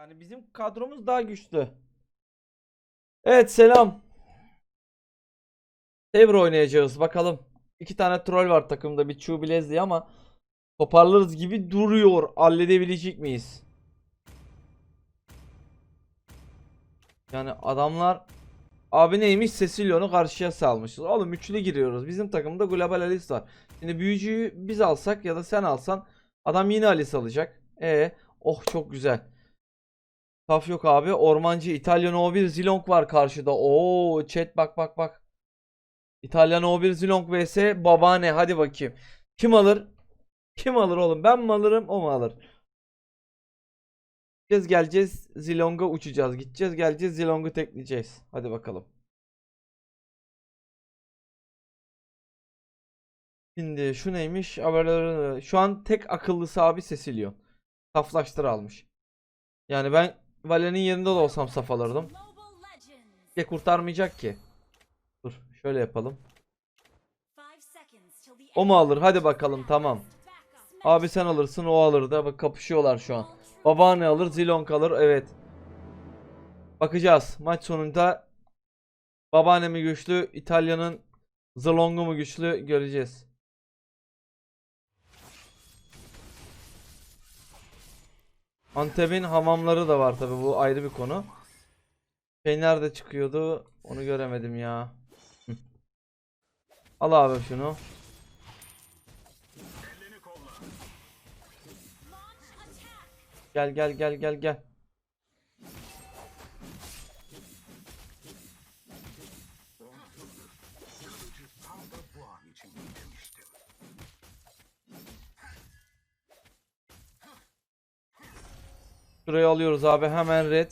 Yani bizim kadromuz daha güçlü. Evet selam. Saber oynayacağız bakalım. İki tane troll var takımda bir Leslie ama toparlarız gibi duruyor. Halledebilecek miyiz? Yani adamlar abi neymiş Cecilion'u karşıya salmışız. Oğlum üçlü giriyoruz. Bizim takımda Global Alice var. Şimdi büyücüyü biz alsak ya da sen alsan adam yine Alice alacak. E oh çok güzel. Taf yok abi. Ormancı İtalyan O1 Zilong var karşıda. Oo chat bak bak bak. İtalyan O1 Zilong vs babaanne hadi bakayım. Kim alır? Kim alır oğlum? Ben mi alırım o mu alır? Gideceğiz geleceğiz Zilong'a uçacağız. Gideceğiz geleceğiz Zilong'u tekleyeceğiz. Hadi bakalım. Şimdi şu neymiş? Şu an tek akıllısı abi Cecilio. Saflaştır almış. Yani ben Vale'nin yerinde de olsam saf alırdım. Bir kurtarmayacak ki. Dur şöyle yapalım. O mu alır? Hadi bakalım tamam. Abi sen alırsın o alır da bak kapışıyorlar şu an. Babaanne alır Zilong alır evet. Bakacağız maç sonunda babaanne mi güçlü İtalya'nın Zilong'u mu güçlü göreceğiz. Antep'in hamamları da var tabi bu ayrı bir konu. Şey nerede çıkıyordu onu göremedim ya. Al abi şunu. Gel gel gel gel gel. Şurayı alıyoruz abi hemen red.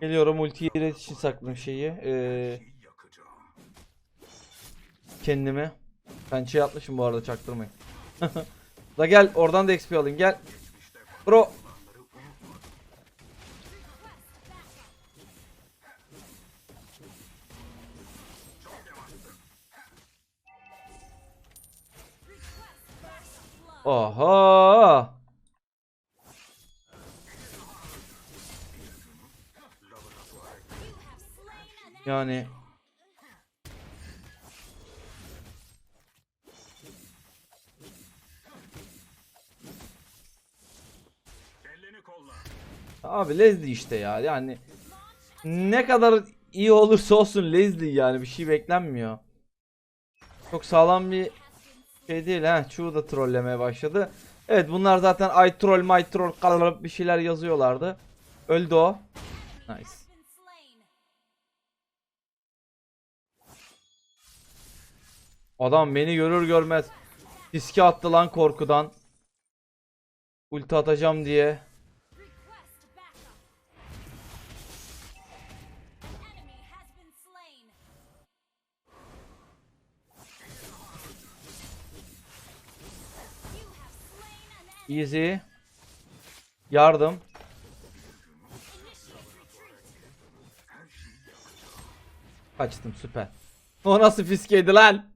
Geliyorum ultiyi red için sakladım şeyi. Ee, kendime. Ben şey atmışım bu arada çaktırmayın. da gel oradan da XP alayım gel. Bro. Yani Abi Leslie işte ya yani ne kadar iyi olursa olsun Leslie yani bir şey beklenmiyor. Çok sağlam bir şey değil ha. Chu da trollemeye başladı. Evet bunlar zaten I troll my troll kalıp bir şeyler yazıyorlardı. Öldü o. Nice. Adam beni görür görmez riske attı lan korkudan. Ulti atacağım diye. Easy. Yardım. Kaçtım süper. O nasıl fiskeydi lan?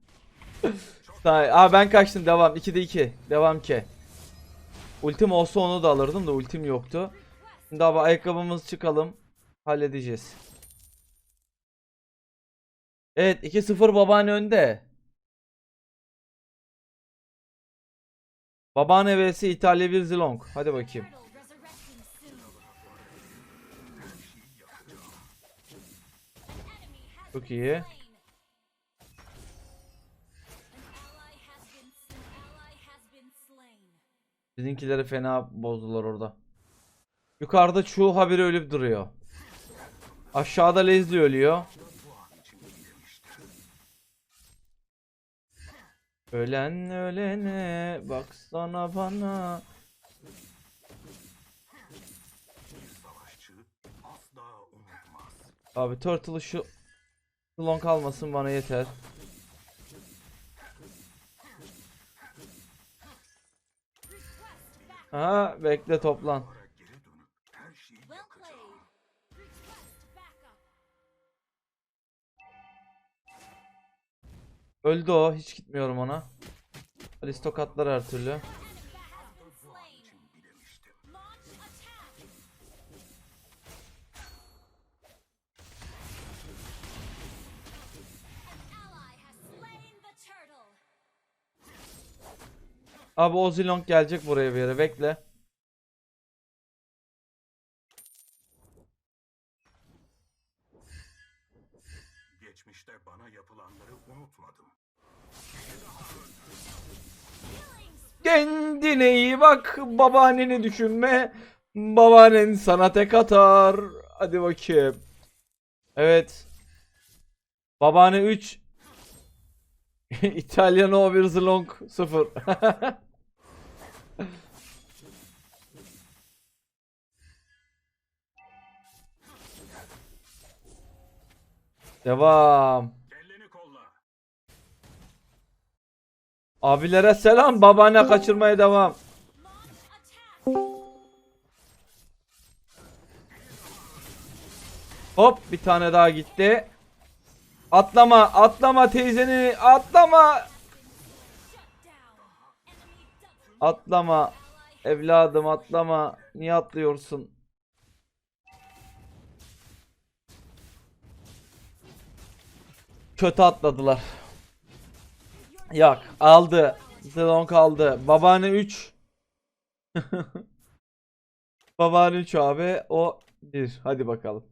Aa ben kaçtım devam. 2'de 2. Devam ki. Ultim olsa onu da alırdım da ultim yoktu. Şimdi abi ayakkabımız çıkalım. Halledeceğiz. Evet 2-0 babaanne önde. Babaanne vs İtalya bir Zilong. Hadi bakayım. Çok iyi. Bizimkileri fena bozdular orada. Yukarıda Chu haberi ölüp duruyor. Aşağıda Leslie ölüyor. Ölen ölene baksana bana. Abi Turtle'ı şu long almasın bana yeter. Ha bekle toplan. Öldü o. Hiç gitmiyorum ona. Alice tokatlar her türlü. Abi o Zilong gelecek buraya bir yere bekle. Geçmişte bana yapılanları unutmadım. Kendine iyi bak. Babaanneni düşünme. Babaannen sana tek atar. Hadi bakayım. Evet. Babaanne 3. İtalyano 1 Zilong 0. Devam. Abilere selam. Babaanne kaçırmaya devam. Hop bir tane daha gitti. Atlama atlama teyzeni atlama. Atlama. Evladım atlama. Niye atlıyorsun? Kötü atladılar. Yok aldı. Zilong aldı. Babaanne 3. Babaanne 3 abi. O 1. Hadi bakalım.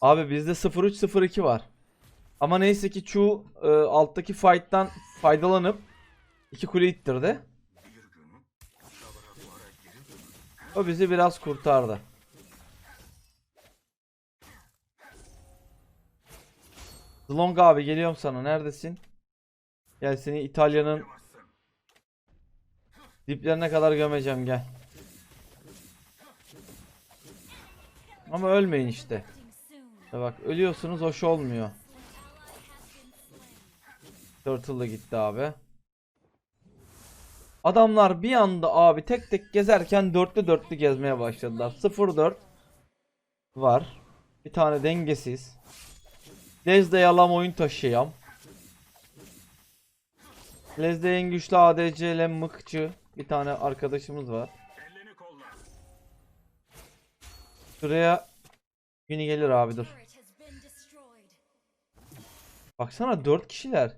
Abi bizde 0302 var. Ama neyse ki şu e, alttaki fight'tan faydalanıp iki kule ittirdi. O bizi biraz kurtardı. Zlong abi geliyorum sana. Neredesin? Gel seni İtalya'nın diplerine kadar gömeceğim gel. Ama ölmeyin işte. Ya bak ölüyorsunuz hoş olmuyor. Turtle da gitti abi. Adamlar bir anda abi tek tek gezerken dörtlü dörtlü gezmeye başladılar. 0-4 var. Bir tane dengesiz. Lezde yalam oyun taşıyan. Lezde en güçlü ADC ile mıkçı. Bir tane arkadaşımız var. Şuraya günü gelir abi dur. Baksana 4 kişiler.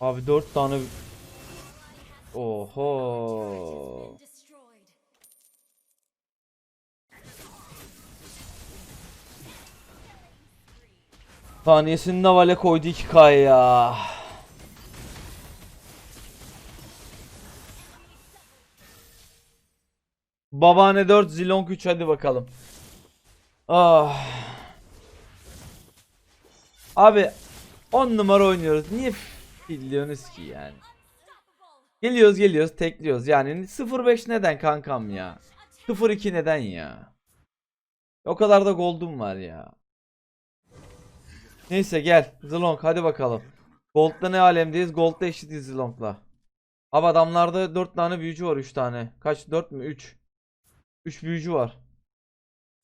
Abi 4 tane Oho. destroyed. Saniyesini Navale koydu 2K ya. Babaanne 4 Zilong 3 hadi bakalım. Ah. Abi 10 numara oynuyoruz. Niye filliyorsunuz ki yani? Geliyoruz geliyoruz tekliyoruz. Yani 0-5 neden kankam ya? 0-2 neden ya? O kadar da gold'um var ya. Neyse gel. Zilong hadi bakalım. Gold'da ne alemdeyiz? Gold'da eşitiz Zilong'la. Abi adamlarda 4 tane büyücü var 3 tane. Kaç 4 mü? 3. 3 büyücü var.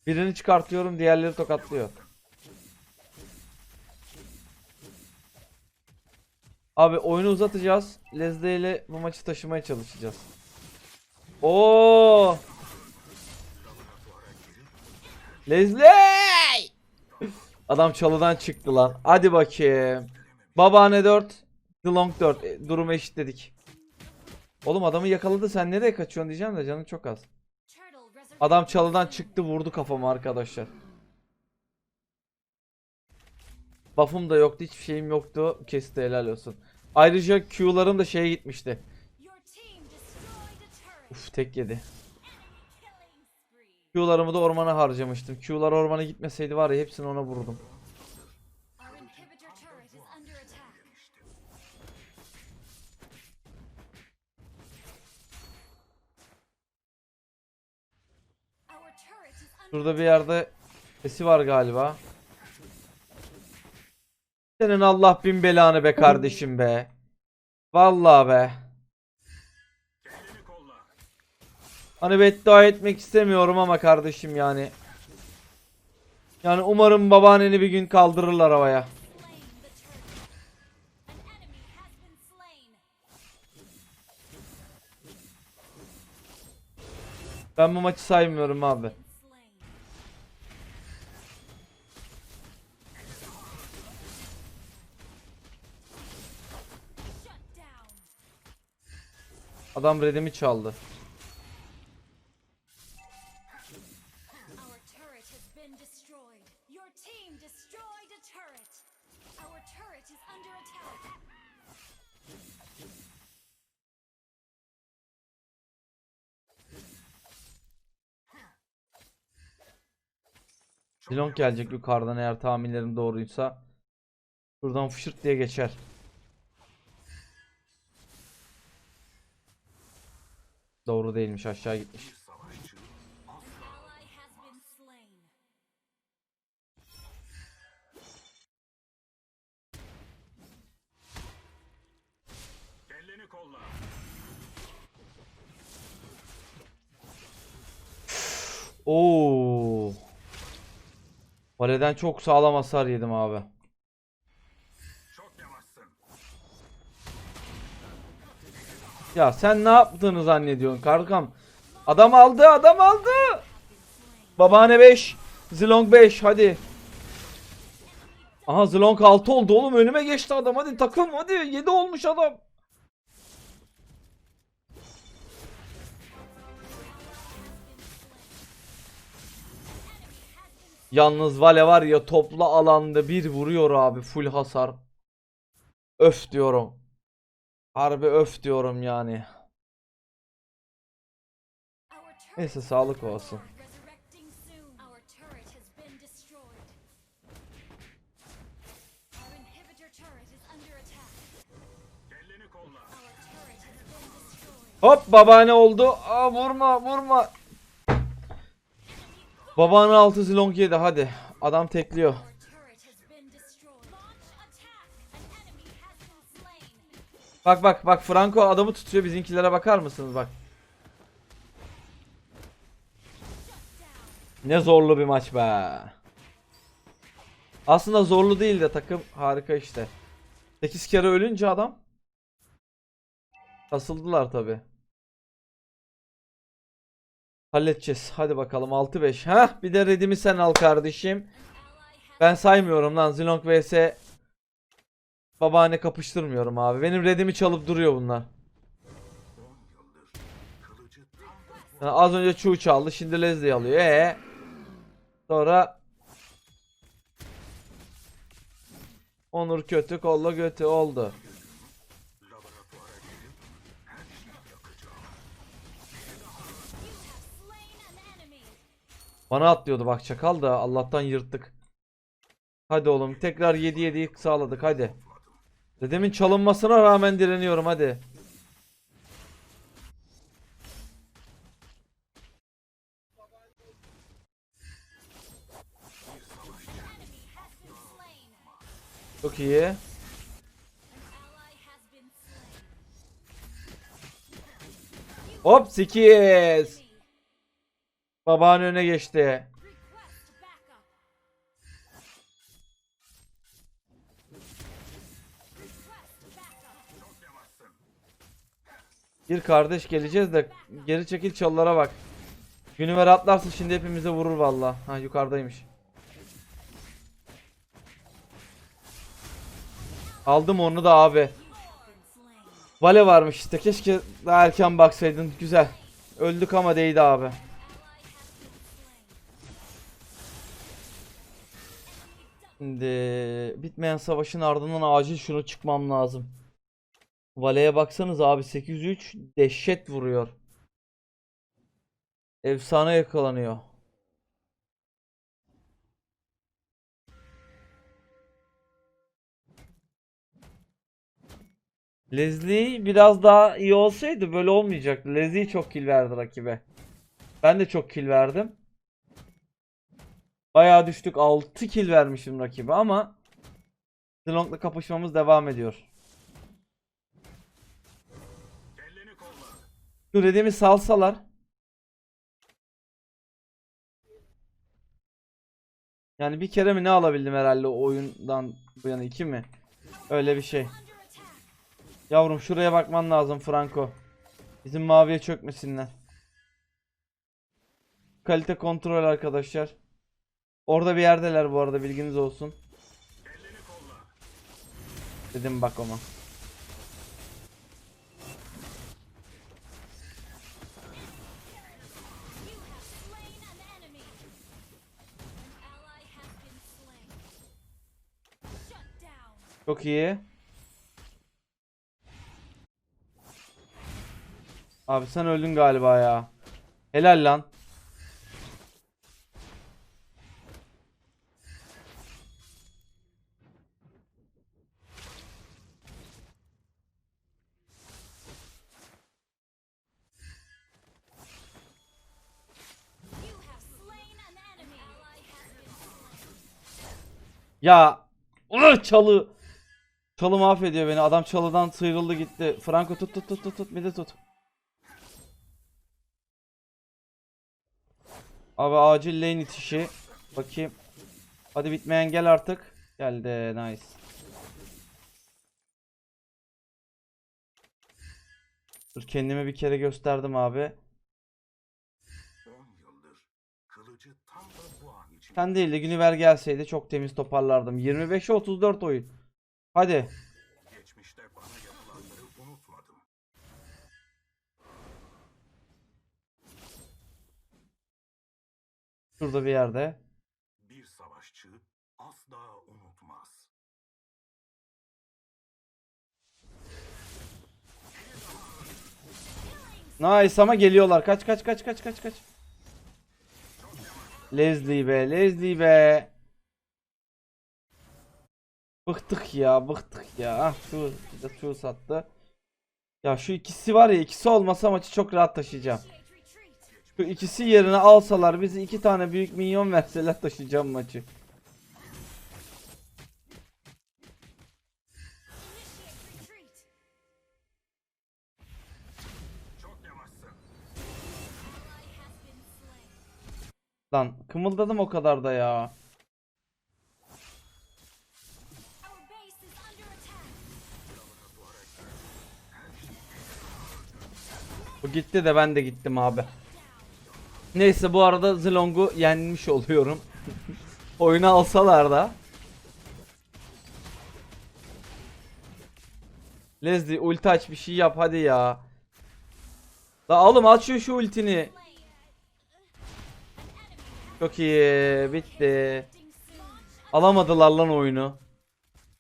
Birini çıkartıyorum diğerleri tokatlıyor. Abi oyunu uzatacağız. Lezde ile bu maçı taşımaya çalışacağız. Oo! Leslie! Adam çalıdan çıktı lan. Hadi bakayım. Babaanne 4. Dilong 4. E, durumu eşitledik. Oğlum adamı yakaladı sen nereye kaçıyorsun diyeceğim de canın çok az. Adam çalıdan çıktı vurdu kafama arkadaşlar. Buff'um da yoktu hiçbir şeyim yoktu. Kesti helal olsun. Ayrıca Q'larım da şeye gitmişti. Uf tek yedi. Q'larımı da ormana harcamıştım. Q'lar ormana gitmeseydi var ya hepsini ona under Şurada bir yerde sesi var galiba. Senin Allah bin belanı be kardeşim be. Vallahi be. Hani beddua etmek istemiyorum ama kardeşim yani. Yani umarım babaanneni bir gün kaldırırlar havaya. Ben bu maçı saymıyorum abi. İs under attack. Zilong gelecek yukarıdan eğer tahminlerim doğruysa. Buradan fışırt diye geçer. Doğru değilmiş aşağı gitmiş. Oo. Valeden çok sağlam hasar yedim abi. Ya sen ne yaptığını zannediyorsun kankam? Adam aldı, adam aldı. Babaanne 5, Zilong 5 hadi. Aha Zilong 6 oldu oğlum önüme geçti adam hadi takım hadi 7 olmuş adam. Yalnız Vale var ya toplu alanda bir vuruyor abi full hasar. Öf diyorum. Harbi öf diyorum yani. Neyse sağlık olsun. Hop babaanne oldu. Aa vurma vurma. Babaanne altı zilong yedi hadi. Adam tekliyor. Bak bak bak Franco adamı tutuyor bizimkilere bakar mısınız bak. Ne zorlu bir maç be. Aslında zorlu değil de takım harika işte. 8 kere ölünce adam kasıldılar tabi. Halledeceğiz. Hadi bakalım 6-5. Ha bir de redimi sen al kardeşim. Ben saymıyorum lan Zilong vs Babaanne kapıştırmıyorum abi. Benim redimi çalıp duruyor bunlar. 10 yıldır kılıcı tam Yani az önce Chu çaldı, şimdi Leslie alıyor. Ee. Sonra Onur kötü, kolla götü oldu. Bana atlıyordu bak çakal da Allah'tan yırttık. Hadi oğlum tekrar 7-7'yi sağladık hadi. Dedemin çalınmasına rağmen direniyorum hadi. Çok iyi. Hop 8. Enemy. Babaanne öne geçti. Bir kardeş geleceğiz de geri çekil çalılara bak. Günüver atlarsa şimdi hepimize vurur valla. Ha yukarıdaymış. Aldım onu da abi. Vale varmış işte. Keşke daha erken baksaydın. Güzel. Öldük ama değdi abi. Şimdi bitmeyen savaşın ardından acil şunu çıkmam lazım. Vale'ye baksanız abi 803 dehşet vuruyor. Efsane yakalanıyor. Leslie biraz daha iyi olsaydı böyle olmayacaktı. Leslie çok kill verdi rakibe. Ben de çok kill verdim. Bayağı düştük. 6 kill vermişim rakibe ama Zilong'la kapışmamız devam ediyor. Şu redimi salsalar. Yani bir kere mi ne alabildim herhalde o oyundan bu yana iki mi? Öyle bir şey. Yavrum şuraya bakman lazım Franco. Bizim maviye çökmesinler. kalite kontrol arkadaşlar. Orada bir yerdeler bu arada bilginiz olsun. Dedim bak ama. Çok iyi. Abi sen öldün galiba ya. Helal lan. Ya çalı. Çalı mahvediyor beni. Adam çalıdan sıyrıldı gitti. Franco tut tut tut tut tut. De tut. Abi acil lane itişi. Bakayım. Hadi bitmeyen gel artık. Geldi. Nice. Dur kendimi bir kere gösterdim abi. 10 yıldır kılıcı tam da bu an için Sen değil de Güniver gelseydi çok temiz toparlardım. 25'e 34 oyun. Hadi. geçmişte bana yapılanları unutmadım. Şurada bir yerde. Bir savaşçı asla unutmaz. Nice ama geliyorlar. Kaç kaç kaç kaç kaç kaç. Leslie be, Leslie be. Bıktık ya, bıktık ya. Ah şu şu sattı. Ya şu ikisi var ya, ikisi olmasa maçı çok rahat taşıyacağım. Şu ikisi yerine alsalar, bizi iki tane büyük minyon verseler taşıyacağım maçı. Lan kımıldadım o kadar da ya. Gitti de ben de gittim abi. Neyse bu arada Zilong'u yenmiş oluyorum. Oyunu alsalar da. Leslie ulti aç bir şey yap hadi ya. La oğlum aç şu, şu ultini. Çok iyi bitti. Alamadılar lan oyunu.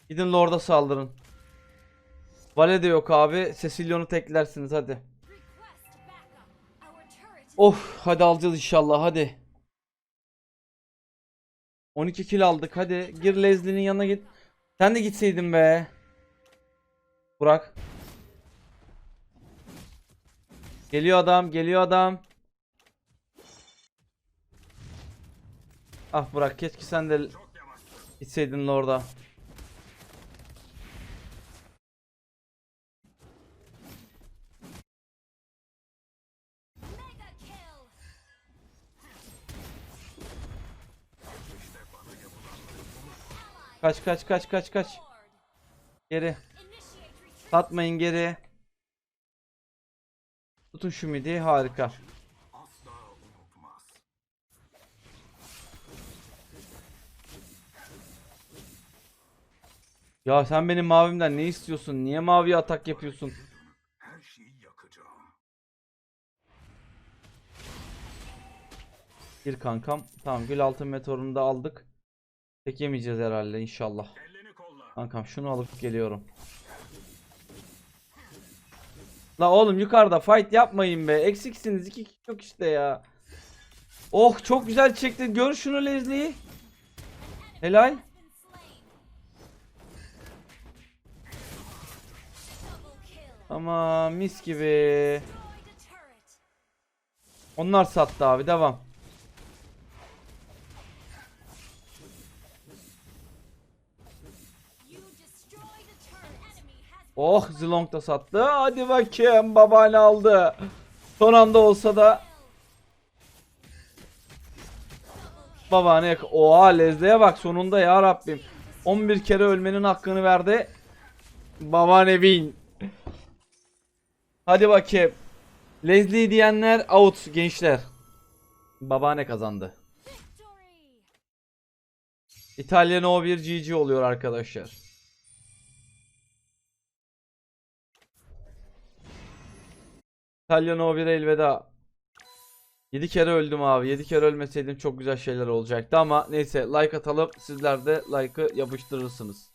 Gidin Lord'a saldırın. Vale de yok abi. Cecilion'u teklersiniz hadi. Of hadi alacağız inşallah hadi. 12 kill aldık hadi. Gir Leslie'nin yanına git. Sen de gitseydin be. Burak. Geliyor adam geliyor adam. Ah Burak keşke sen de gitseydin orada. mega kill. İşte bana yapılanları unutma. Ally Kaç kaç kaç kaç kaç. Geri. Satmayın geri. Tutun şu midi harika. Ya sen benim mavimden ne istiyorsun? Niye mavi atak yapıyorsun? Her şeyi yakacağım. Bir kankam. Tamam gül altın meteorunu da aldık. Tek yemeyeceğiz herhalde inşallah. Kankam şunu alıp geliyorum. La oğlum yukarıda fight yapmayın be. Eksiksiniz. iki kişi yok işte ya. Oh çok güzel çektin. Gör şunu Leslie. Helal. Ama mis gibi. Onlar sattı abi. Devam. Oh Zilong da sattı. Hadi bakayım babaanne aldı. Son anda olsa da babaanne yak- Oha Leslie'ye bak sonunda ya Rabbim. 11 kere ölmenin hakkını verdi. Babaanne win. Hadi bakayım. Leslie diyenler out gençler. Babaanne kazandı. İtalyan O1 GG oluyor arkadaşlar. İtalyan O1 elveda. 7 kere öldüm abi. 7 kere ölmeseydim çok güzel şeyler olacaktı ama neyse like atalım. Sizler de like'ı yapıştırırsınız.